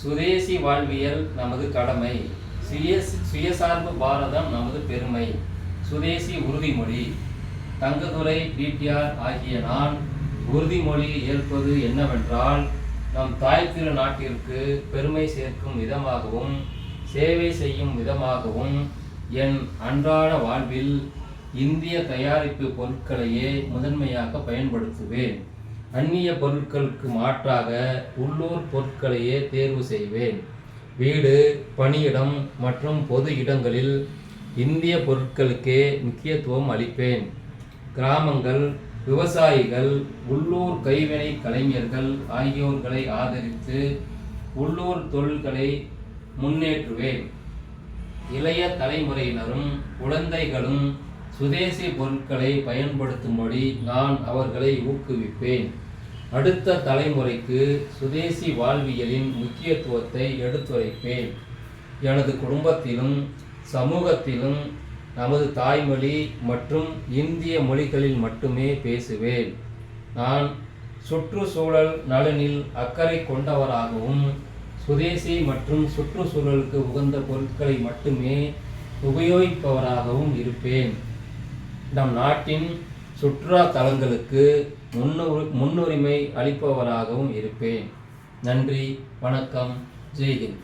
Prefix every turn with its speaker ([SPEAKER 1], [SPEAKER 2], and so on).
[SPEAKER 1] சுதேசி வாழ்வியல் நமது கடமை. சுய சுயசார்பு பாரதம் நமது பெருமை. சுதேசி உறுதிமொழி. தங்கதுரை பிடிஆர் ஆகிய நான் உறுதிமொழி ஏற்பது என்னவென்றால் நம் தாய் திரு நாட்டிற்கு பெருமை சேர்க்கும் விதமாகவும் சேவை செய்யும் விதமாகவும் என் அன்றாட வாழ்வில் இந்திய தயாரிப்பு பொருட்களையே முதன்மையாக பயன்படுத்துவேன். அந்நிய பொருட்களுக்கு மாற்றாக உள்ளூர் பொருட்களையே தேர்வு செய்வேன். வீடு பணியிடம் மற்றும் பொது இடங்களில் இந்திய பொருட்களுக்கே முக்கியத்துவம் அளிப்பேன். கிராமங்கள் விவசாயிகள் உள்ளூர் கைவினை கலைஞர்கள் ஆகியோர்களை ஆதரித்து உள்ளூர் தொழில்களை முன்னேற்றுவேன். இளைய தலைமுறையினரும் குழந்தைகளும் சுதேசி பொருட்களை பயன்படுத்தும்படி நான் அவர்களை ஊக்குவிப்பேன். அடுத்த தலைமுறைக்கு சுதேசி வாழ்வியலின் முக்கியத்துவத்தை எடுத்துரைப்பேன். எனது குடும்பத்திலும் சமூகத்திலும் நமது தாய்மொழி மற்றும் இந்திய மொழிகளில் மட்டுமே பேசுவேன். நான் சுற்றுச்சூழல் நலனில் அக்கறை கொண்டவராகவும் சுதேசி மற்றும் சுற்றுச்சூழலுக்கு உகந்த பொருட்களை மட்டுமே உபயோகிப்பவராகவும் இருப்பேன். நம் நாட்டின் சுற்றுலா தலங்களுக்கு முன்னுரி முன்னுரிமை அளிப்பவராகவும் இருப்பேன். நன்றி வணக்கம் ஜெய்ஹிந்த்.